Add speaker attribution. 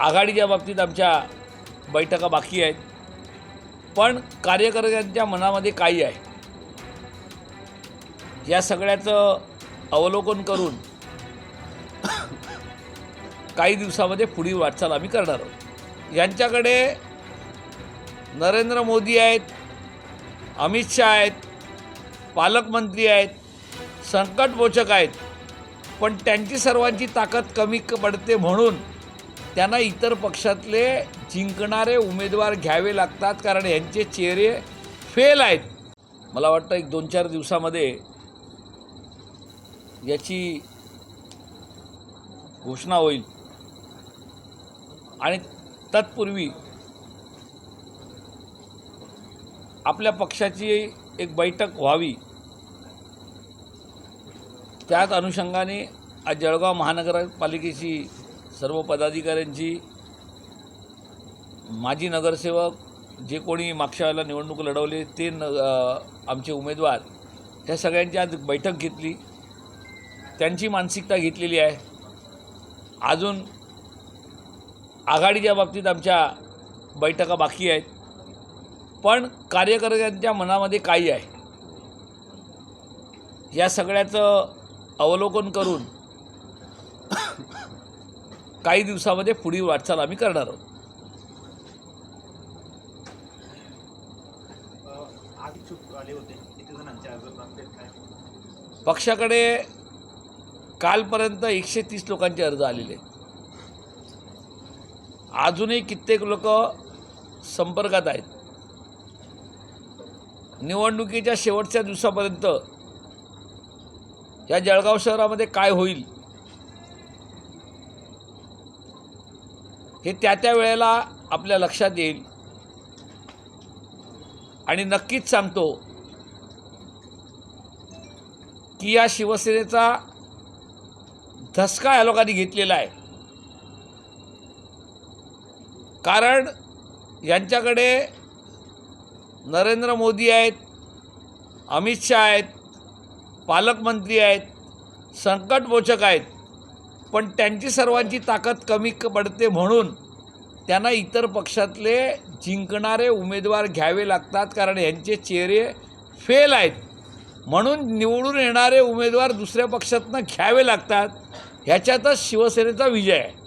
Speaker 1: आघाडीच्या बाबतीत आमच्या बैठका बाकी आहेत. पण कार्यकर्त्यांच्या मनामध्ये काही आहे. या सगळ्याचं अवलोकन करून काही दिवसामध्ये पुढील वाटचाल आम्ही करणार आहोत. यांच्याकडे नरेंद्र मोदी आहेत अमित शहा आहेत पालकमंत्री आहेत संकटमोचक आहेत. पण त्यांची सर्वांची ताकद कमी पडते म्हणून त्यांना इतर पक्षातले जिंकणारे उमेदवार घ्यावे लागतात कारण यांचे चेहरे फेल आहेत. मला वाटतं एक दोन चार दिवसामध्ये याची घोषणा होईल. आणि तत्पूर्वी आपल्या पक्षाची एक बैठक व्हावी. त्याच अनुषंगाने आज जळगाव महानगरपालिकेची सर्व पदाधिकाऱ्यांची माजी नगरसेवक जे कोणी मागच्या वेळेला निवडणूक लढवले ते न आमचे उमेदवार त्या सगळ्यांची आज बैठक घेतली. त्यांची मानसिकता घेतलेली आहे. अजून आघाडीच्या बाबतीत आमच्या बैठका बाकी आहेत. पण कार्यकर्त्यांच्या मनामध्ये काही आहे. या सगळ्याचं अवलोकन करून काही दिवसामध्ये पुढील वाटचाल आम्ही करणार आहोत. पक्षाकडे कालपर्यंत एकशे तीस लोकांचे अर्ज आलेले आहेत. अजूनही कित्येक लोक संपर्कात आहेत. निवडणुकीच्या शेवटच्या दिवसापर्यंत या जळगाव शहरामध्ये काय होईल हे त्या त्या वेळेला आपल्या लक्षात येईल. आणि नक्कीच सांगतो की या शिवसेनेचा धसका या लोकांनी घेतलेला आहे. कारण यांच्याकडे नरेंद्र मोदी आहेत अमित शहा आहेत पालकमंत्री आहेत संकटमोचक आहेत. पण त्यांची सर्वांची ताकद कमी पडते म्हणून त्यांना इतर पक्षातले जिंकणारे उमेदवार घ्यावे लागतात कारण यांचे चेहरे फेल आहेत. म्हणून निवडून येणारे उमेदवार दुसऱ्या पक्षातनं घ्यावे लागतात. ह्याच्यातच शिवसेनेचा विजय आहे.